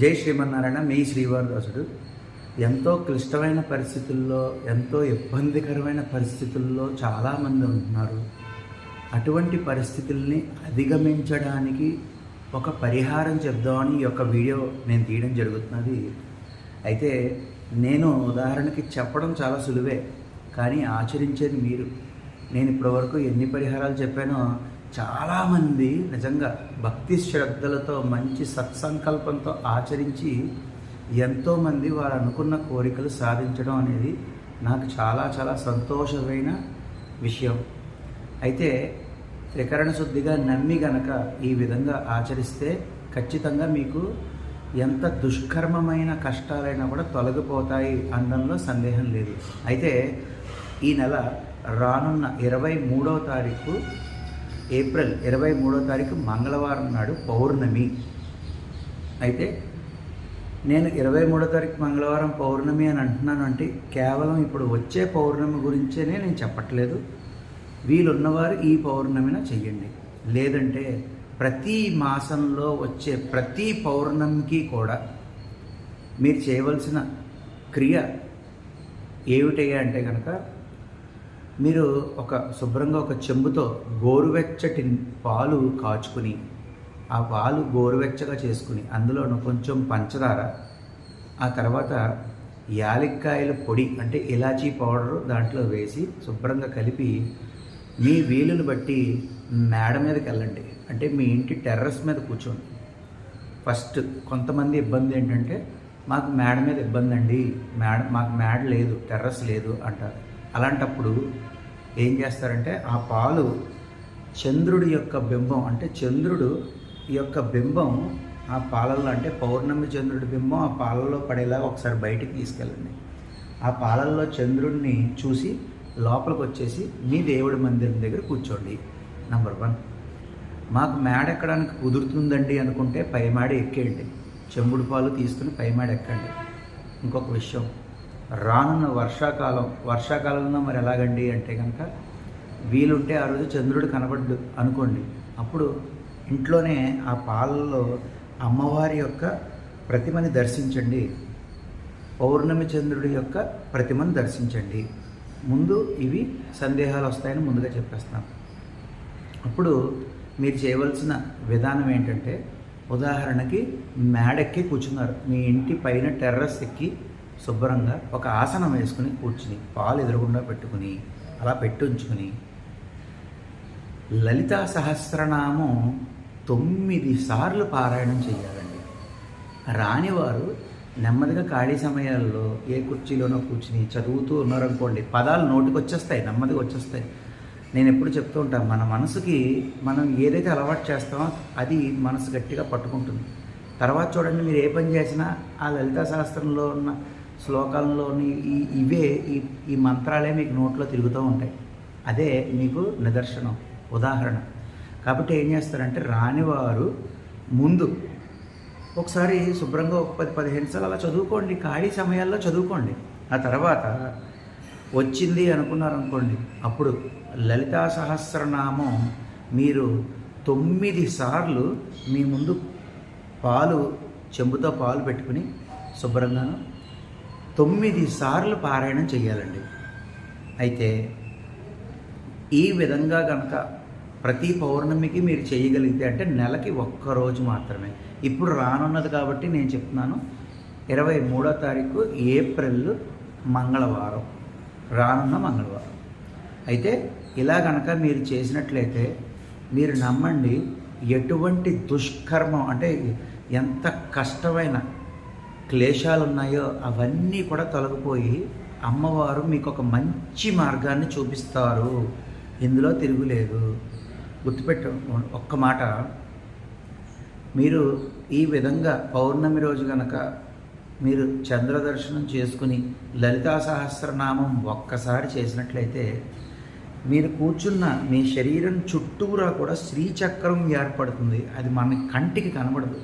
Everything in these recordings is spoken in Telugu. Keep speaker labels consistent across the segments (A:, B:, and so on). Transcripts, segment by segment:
A: జై శ్రీమన్నారాయణ మీ శ్రీవారదాసుడు. ఎంతో క్లిష్టమైన పరిస్థితుల్లో ఎంతో ఇబ్బందికరమైన పరిస్థితుల్లో చాలామంది ఉంటున్నారు. అటువంటి పరిస్థితుల్ని అధిగమించడానికి ఒక పరిహారం చెప్దామని ఈ యొక్క వీడియో నేను తీయడం జరుగుతున్నది. అయితే నేను ఉదాహరణకి చెప్పడం చాలా సులువే కానీ ఆచరించేది మీరు. నేను ఇప్పటివరకు ఎన్ని పరిహారాలు చెప్పానో చాలామంది నిజంగా భక్తి శ్రద్ధలతో మంచి సత్సంకల్పంతో ఆచరించి ఎంతోమంది వారు అనుకున్న కోరికలు సాధించడం అనేది నాకు చాలా చాలా సంతోషమైన విషయం. అయితే త్రికరణ శుద్ధిగా నమ్మి గనక ఈ విధంగా ఆచరిస్తే ఖచ్చితంగా మీకు ఎంత దుష్కర్మమైన కష్టాలైనా కూడా తొలగిపోతాయి అనడంలో సందేహం లేదు. అయితే ఈ నెల రానున్న ఇరవై మూడవ తారీఖు ఏప్రిల్ ఇరవై మూడో తారీఖు మంగళవారం నాడు పౌర్ణమి. అయితే నేను ఇరవై మూడో తారీఖు మంగళవారం పౌర్ణమి అని అంటున్నాను అంటే కేవలం ఇప్పుడు వచ్చే పౌర్ణమి గురించేనే నేను చెప్పట్లేదు. వీలున్నవారు ఈ పౌర్ణమిన చెయ్యండి. లేదంటే ప్రతి మాసంలో వచ్చే ప్రతి పౌర్ణమికి కూడా మీరు చేయవలసిన క్రియ ఏమిటయ్యా అంటే కనుక మీరు ఒక శుభ్రంగా ఒక చెంబుతో గోరువెచ్చటి పాలు కాచుకుని ఆ పాలు గోరువెచ్చగా చేసుకుని అందులోను కొంచెం పంచదార ఆ తర్వాత యాలక్కాయల పొడి అంటే ఇలాచీ పౌడర్ దాంట్లో వేసి శుభ్రంగా కలిపి మీ వీలుని బట్టి మేడ మీదకి వెళ్ళండి. అంటే మీ ఇంటి టెర్రస్ మీద కూర్చోండి. ఫస్ట్ కొంతమంది ఇబ్బంది ఏంటంటే మాకు మేడ మీద ఇబ్బంది అండి మేడ మాకు మేడ లేదు టెర్రస్ లేదు అంటారు. అలాంటప్పుడు ఏం చేస్తారంటే ఆ పాలు చంద్రుడి యొక్క బింబం అంటే చంద్రుడు యొక్క బింబం ఆ పాలల్లో అంటే పౌర్ణమి చంద్రుడి బింబం ఆ పాలల్లో పడేలాగా ఒకసారి బయటికి తీసుకెళ్ళండి. ఆ పాలల్లో చంద్రుడిని చూసి లోపలికి వచ్చేసి మీ దేవుడి మందిరం దగ్గర కూర్చోండి. నంబర్ వన్ మాకు మేడ ఎక్కడానికి కుదురుతుందండి అనుకుంటే పై మేడ ఎక్కేయండి. చెంబుడు పాలు తీసుకుని పై మేడ ఎక్కండి. ఇంకొక విషయం రానున్న వర్షాకాలం వర్షాకాలంలో మరి ఎలాగండి అంటే కనుక వీలుంటే ఆ రోజు చంద్రుడు కనబడ్డు అనుకోండి. అప్పుడు ఇంట్లోనే ఆ పాలలో అమ్మవారి యొక్క ప్రతిమని దర్శించండి. పౌర్ణమి చంద్రుడి యొక్క ప్రతిమను దర్శించండి. ముందు ఇవి సందేహాలు వస్తాయని ముందుగా చెప్పేస్తాను. అప్పుడు మీరు చేయవలసిన విధానం ఏంటంటే ఉదాహరణకి మేడెక్కి కూర్చున్నారు. మీ ఇంటి పైన టెర్రస్ ఎక్కి శుభ్రంగా ఒక ఆసనం వేసుకుని కూర్చుని పాలు ఎదురుగుండా పెట్టుకుని అలా పెట్టుంచుకుని లలితా సహస్రనామం తొమ్మిది సార్లు పారాయణం చేయాలండి రానివారు నెమ్మదిగా ఖాళీ సమయాల్లో ఏ కుర్చీలోనో కూర్చుని చదువుతూ ఉన్నారనుకోండి పదాలు నోటికి వచ్చేస్తాయి నెమ్మదిగా వచ్చేస్తాయి. నేను ఎప్పుడు చెప్తూ ఉంటాను మన మనసుకి మనం ఏదైతే అలవాటు చేస్తామో అది మనసు గట్టిగా పట్టుకుంటుంది. తర్వాత చూడండి మీరు ఏ పని చేసినా ఆ లలితా శాస్త్రంలో ఉన్న శ్లోకాల్లోని ఈ ఇవే ఈ ఈ మంత్రాలే మీకు నోట్లో తిరుగుతూ ఉంటాయి. అదే మీకు నిదర్శనం ఉదాహరణ. కాబట్టి ఏం చేస్తారంటే రానివారు ముందు ఒకసారి శుభ్రంగా ఒక పది పదిహేను సార్లు అలా చదువుకోండి ఖాళీ సమయాల్లో చదువుకోండి. ఆ తర్వాత వచ్చింది అనుకున్నారనుకోండి అప్పుడు లలితా సహస్రనామం మీరు తొమ్మిది సార్లు మీ ముందు పాలు చెంబుతో పాలు పెట్టుకుని శుభ్రంగాను తొమ్మిది సార్లు పారాయణం చేయాలండి అయితే ఈ విధంగా కనుక ప్రతి పౌర్ణమికి మీరు చేయగలిగితే అంటే నెలకి ఒక్కరోజు మాత్రమే. ఇప్పుడు రానున్నది కాబట్టి నేను చెప్తున్నాను ఇరవై మూడో తారీఖు ఏప్రిల్ మంగళవారం రానున్న మంగళవారం. అయితే ఇలా కనుక మీరు చేసినట్లయితే మీరు నమ్మండి ఎటువంటి దుష్కర్మం అంటే ఎంత కష్టమైన క్లేశాలు ఉన్నాయో అవన్నీ కూడా తొలగిపోయి అమ్మవారు మీకు ఒక మంచి మార్గాన్ని చూపిస్తారు. ఇందులో తిరుగులేదు గుర్తుపెట్టు ఒక్క మాట. మీరు ఈ విధంగా పౌర్ణమి రోజు కనుక మీరు చంద్ర దర్శనం చేసుకుని లలితా సహస్రనామం ఒక్కసారి చేసినట్లయితే మీరు కూర్చున్న మీ శరీరం చుట్టూరా కూడా శ్రీచక్రం ఏర్పడుతుంది. అది మన కంటికి కనబడదు.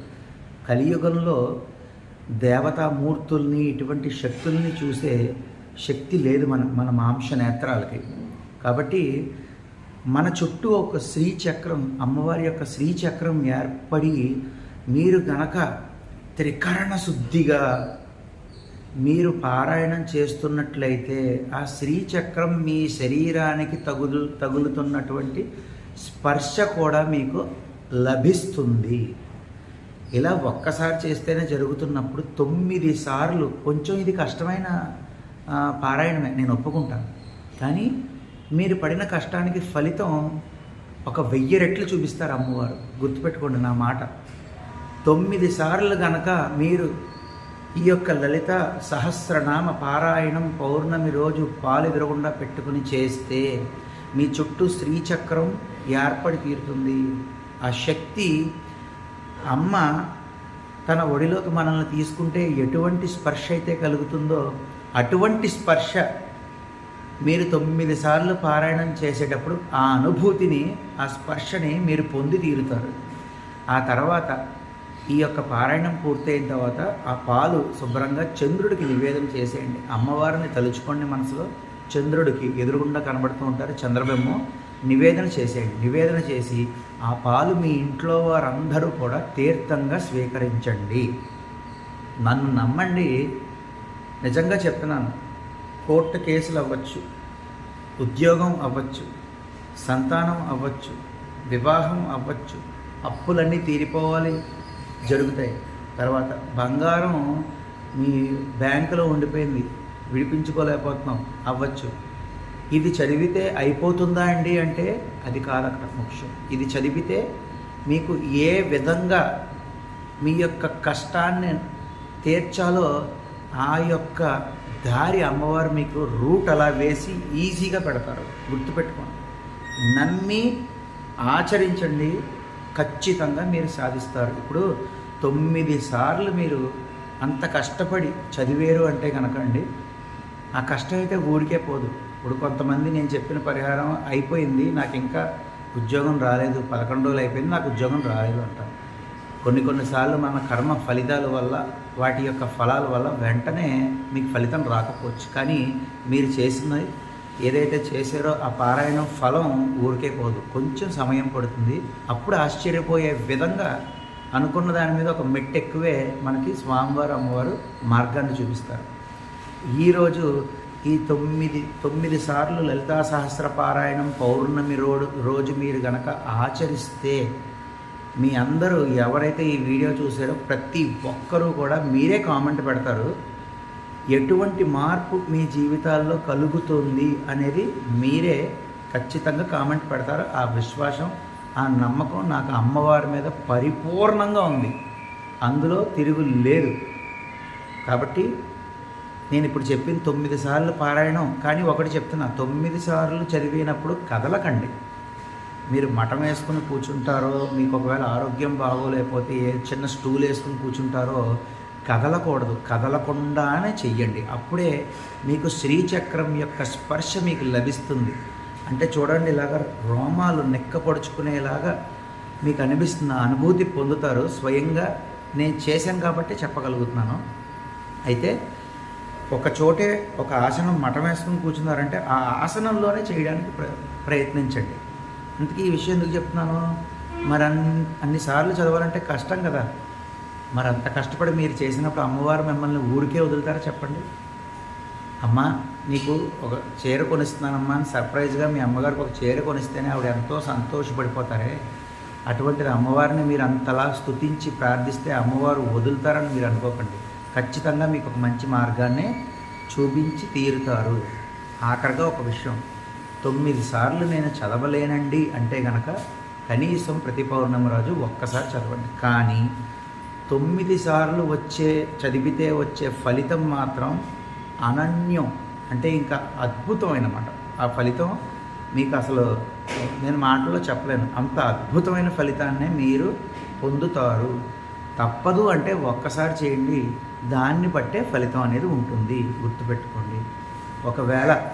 A: కలియుగంలో దేవతామూర్తుల్ని ఇటువంటి శక్తుల్ని చూసే శక్తి లేదు మన మన మాంస నేత్రాలకి. కాబట్టి మన చుట్టూ ఒక శ్రీచక్రం అమ్మవారి యొక్క శ్రీచక్రం ఏర్పడి మీరు గనక త్రికరణ శుద్ధిగా మీరు పారాయణం చేస్తున్నట్లయితే ఆ శ్రీచక్రం మీ శరీరానికి తగులు తగులుతున్నటువంటి స్పర్శ కూడా మీకు లభిస్తుంది. ఇలా ఒక్కసారి చేస్తేనే జరుగుతున్నప్పుడు తొమ్మిది సార్లు కొంచెం ఇది కష్టమైన పారాయణమే నేను ఒప్పుకుంటాను. కానీ మీరు పడిన కష్టానికి ఫలితం ఒక వెయ్యి రెట్లు చూపిస్తారు అమ్మవారు. గుర్తుపెట్టుకోండి నా మాట. తొమ్మిది సార్లు గనక మీరు ఈ యొక్క లలిత సహస్రనామ పారాయణం పౌర్ణమి రోజు పాలు ఎదురకుండా పెట్టుకుని చేస్తే మీ చుట్టూ శ్రీచక్రం ఏర్పడి తీరుతుంది. ఆ శక్తి అమ్మ తన ఒడిలోకి మనల్ని తీసుకుంటే ఎటువంటి స్పర్శ అయితే కలుగుతుందో అటువంటి స్పర్శ మీరు తొమ్మిది సార్లు పారాయణం చేసేటప్పుడు ఆ అనుభూతిని ఆ స్పర్శని మీరు పొంది తీరుతారు. ఆ తర్వాత ఈ యొక్క పారాయణం పూర్తయిన తర్వాత ఆ పాలు శుభ్రంగా చంద్రుడికి నివేదన చేసేయండి. అమ్మవారిని తలుచుకోండి మనసులో. చంద్రుడికి ఎదురుగుండా కనబడుతూ ఉంటారు చంద్రబింబం నివేదన చేసేయండి. నివేదన చేసి ఆ పాలు మీ ఇంట్లో వారందరూ కూడా తీర్థంగా స్వీకరించండి. నన్ను నమ్మండి. నిజంగా చెప్తున్నాను. కోర్టు కేసులు అవ్వచ్చు ఉద్యోగం అవ్వచ్చు సంతానం అవ్వచ్చు వివాహం అవ్వచ్చు అప్పులన్నీ తీరిపోవాలి జరుగుతాయి. తర్వాత బంగారం మీ బ్యాంకులో ఉండిపోయింది. విడిపించుకోలేకపోతున్నాం. అవ్వచ్చు. ఇది చదివితే అయిపోతుందా అండి అంటే అది కాదు అక్కడ ముఖ్యం ఇది చదివితే మీకు ఏ విధంగా మీ యొక్క కష్టాన్ని తీర్చాలో ఆ యొక్క దారి అమ్మవారు మీకు రూట్ అలా వేసి ఈజీగా పెడతారు. గుర్తుపెట్టుకోండి. నమ్మి ఆచరించండి. ఖచ్చితంగా మీరు సాధిస్తారు. ఇప్పుడు తొమ్మిది సార్లు మీరు అంత కష్టపడి చదివేరు అంటే కనుకండి ఆ కష్టం అయితే ఊరికే పోదు. ఇప్పుడు కొంతమంది నేను చెప్పిన పరిహారం అయిపోయింది నాకు ఇంకా ఉద్యోగం రాలేదు పదకొండు రోజులు అయిపోయింది నాకు ఉద్యోగం రాలేదు అంటారు కొన్ని కొన్నిసార్లు మన కర్మ ఫలితాల వల్ల వాటి యొక్క ఫలాల వల్ల వెంటనే మీకు ఫలితం రాకపోవచ్చు. కానీ మీరు చేసినది ఏదైతే చేశారో ఆ పారాయణం ఫలం ఊరికే పోదు. కొంచెం సమయం పడుతుంది. అప్పుడు ఆశ్చర్యపోయే విధంగా అనుకున్న దాని మీద ఒక మెట్టెక్కువే మనకి స్వామివారు అమ్మవారు మార్గాన్ని చూపిస్తారు. ఈరోజు ఈ తొమ్మిది తొమ్మిది సార్లు లలితా సహస్ర పారాయణం పౌర్ణమి రోడ్ రోజు మీరు గనక ఆచరిస్తే మీ అందరూ ఎవరైతే ఈ వీడియో చూసారో ప్రతి ఒక్కరూ కూడా మీరే కామెంట్ పెడతారు. ఎటువంటి మార్పు మీ జీవితాల్లో కలుగుతుంది అనేది మీరే ఖచ్చితంగా కామెంట్ పెడతారు. ఆ విశ్వాసం ఆ నమ్మకం నాకు అమ్మవారి మీద పరిపూర్ణంగా ఉంది. అందులో తిరుగు లేదు. కాబట్టి నేను ఇప్పుడు చెప్పిన తొమ్మిది సార్లు పారాయణం కానీ ఒకటి చెప్తున్నా తొమ్మిది సార్లు చదివినప్పుడు కదలకండి. మీరు మఠం వేసుకుని కూర్చుంటారో మీకు ఒకవేళ ఆరోగ్యం బాగోలేకపోతే ఏ చిన్న స్టూల్ వేసుకుని కూర్చుంటారో కదలకూడదు. కదలకుండానే చెయ్యండి. అప్పుడే మీకు శ్రీచక్రం యొక్క స్పర్శ మీకు లభిస్తుంది. అంటే చూడండి ఇలాగ రోమాలు నెక్కపడుచుకునేలాగా మీకు అనిపిస్తున్న అనుభూతి పొందుతారు. స్వయంగా నేను చేశాను కాబట్టి చెప్పగలుగుతున్నాను. అయితే ఒక చోటే ఒక ఆసనం మఠం వేసుకుని కూర్చున్నారంటే ఆ ఆసనంలోనే చేయడానికి ప్ర ప్రయత్నించండి. అందుకే ఈ విషయం ఎందుకు చెప్తున్నాను? మరి అన్ని అన్నిసార్లు చదవాలంటే కష్టం కదా. మరి అంత కష్టపడి మీరు చేసినప్పుడు అమ్మవారు మిమ్మల్ని ఊరికే వదులుతారా చెప్పండి? అమ్మా నీకు ఒక చీర కొనిస్తున్నానమ్మా అని సర్ప్రైజ్గా మీ అమ్మగారికి ఒక చీర కొనిస్తేనే ఆవిడ ఎంతో సంతోషపడిపోతారే. అటువంటిది అమ్మవారిని మీరు అంతలా స్తుతించి ప్రార్థిస్తే అమ్మవారు వదులుతారని మీరు అనుకోకండి. ఖచ్చితంగా మీకు ఒక మంచి మార్గాన్ని చూపించి తీరుతారు. ఆఖరిగా ఒక విషయం. తొమ్మిది సార్లు నేను చదవలేనండి అంటే గనక కనీసం ప్రతి పౌర్ణమి రోజు ఒక్కసారి చదవండి. కానీ తొమ్మిది సార్లు వచ్చే చదివితే వచ్చే ఫలితం మాత్రం అనన్యం అంటే ఇంకా అద్భుతమైనమాట. ఆ ఫలితం మీకు అసలు నేను మాటల్లో చెప్పలేను. అంత అద్భుతమైన ఫలితాన్నే మీరు పొందుతారు. తప్పదు అంటే ఒక్కసారి చేయండి. దాన్ని బట్టే ఫలితం అనేది ఉంటుంది. గుర్తుపెట్టుకోండి. ఒకవేళ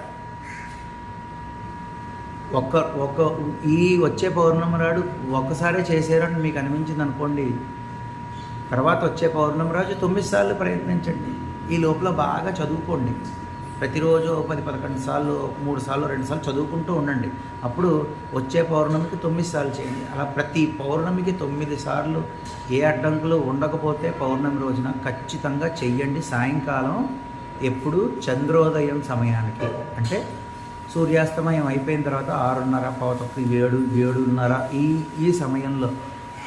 A: ఒక్క ఒక ఈ వచ్చే పౌర్ణమి నాడు ఒక్కసారే చేశారని మీకు అనిపించింది అనుకోండి. తర్వాత వచ్చే పౌర్ణమి రోజు తొమ్మిది సార్లు ప్రయత్నించండి. ఈ లోపల బాగా చదువుకోండి. ప్రతిరోజు పది పదకొండు సార్లు మూడు సార్లు రెండు సార్లు చదువుకుంటూ ఉండండి. అప్పుడు వచ్చే పౌర్ణమికి తొమ్మిది సార్లు చేయండి. అలా ప్రతి పౌర్ణమికి తొమ్మిది సార్లు ఏ అడ్డంకులు ఉండకపోతే పౌర్ణమి రోజున ఖచ్చితంగా చెయ్యండి. సాయంకాలం ఎప్పుడు చంద్రోదయం సమయానికి. అంటే సూర్యాస్తమయం అయిపోయిన తర్వాత ఆరున్నర పావుతొక్కి ఏడు ఏడున్నర ఈ ఈ సమయంలో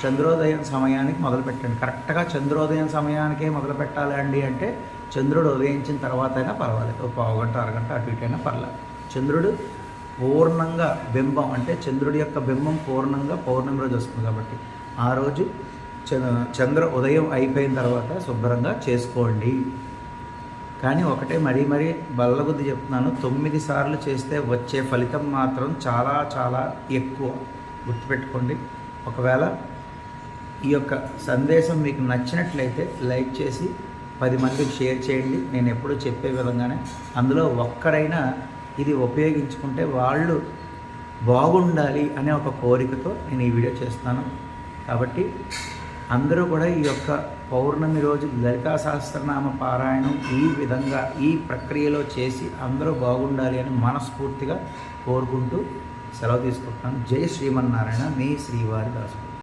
A: చంద్రోదయం సమయానికి మొదలు పెట్టండి కరెక్ట్గా చంద్రోదయం సమయానికే మొదలు పెట్టాలండి అంటే చంద్రుడు ఉదయించిన తర్వాత అయినా పర్వాలేదు. ఒక పావు గంట అరగంట అటు ఇటు అయినా పర్లేదు. చంద్రుడు పూర్ణంగా బింబం అంటే చంద్రుడి యొక్క బింబం పూర్ణంగా పౌర్ణమి రోజు వస్తుంది కాబట్టి ఆ రోజు చంద్ర ఉదయం అయిపోయిన తర్వాత శుభ్రంగా చేసుకోండి. కానీ ఒకటే మరీ మరీ బల్లగుద్ది చెప్తున్నాను. తొమ్మిది సార్లు చేస్తే వచ్చే ఫలితం మాత్రం చాలా చాలా ఎక్కువ. గుర్తుపెట్టుకోండి. ఒకవేళ ఈ యొక్క సందేశం మీకు నచ్చినట్లయితే లైక్ చేసి పది మందికి షేర్ చేయండి. నేను ఎప్పుడూ చెప్పే విధంగానే అందులో ఒక్కడైనా ఇది ఉపయోగించుకుంటే వాళ్ళు బాగుండాలి అనే ఒక కోరికతో నేను ఈ వీడియో చేస్తాను కాబట్టి అందరూ కూడా ఈ యొక్క పౌర్ణమి రోజు లలితా సహస్రనామ పారాయణం ఈ విధంగా ఈ ప్రక్రియలో చేసి అందరూ బాగుండాలి అని మనస్ఫూర్తిగా కోరుకుంటూ సెలవు తీసుకుంటున్నాను. జై శ్రీమన్నారాయణ. మీ శ్రీవారి దాసు.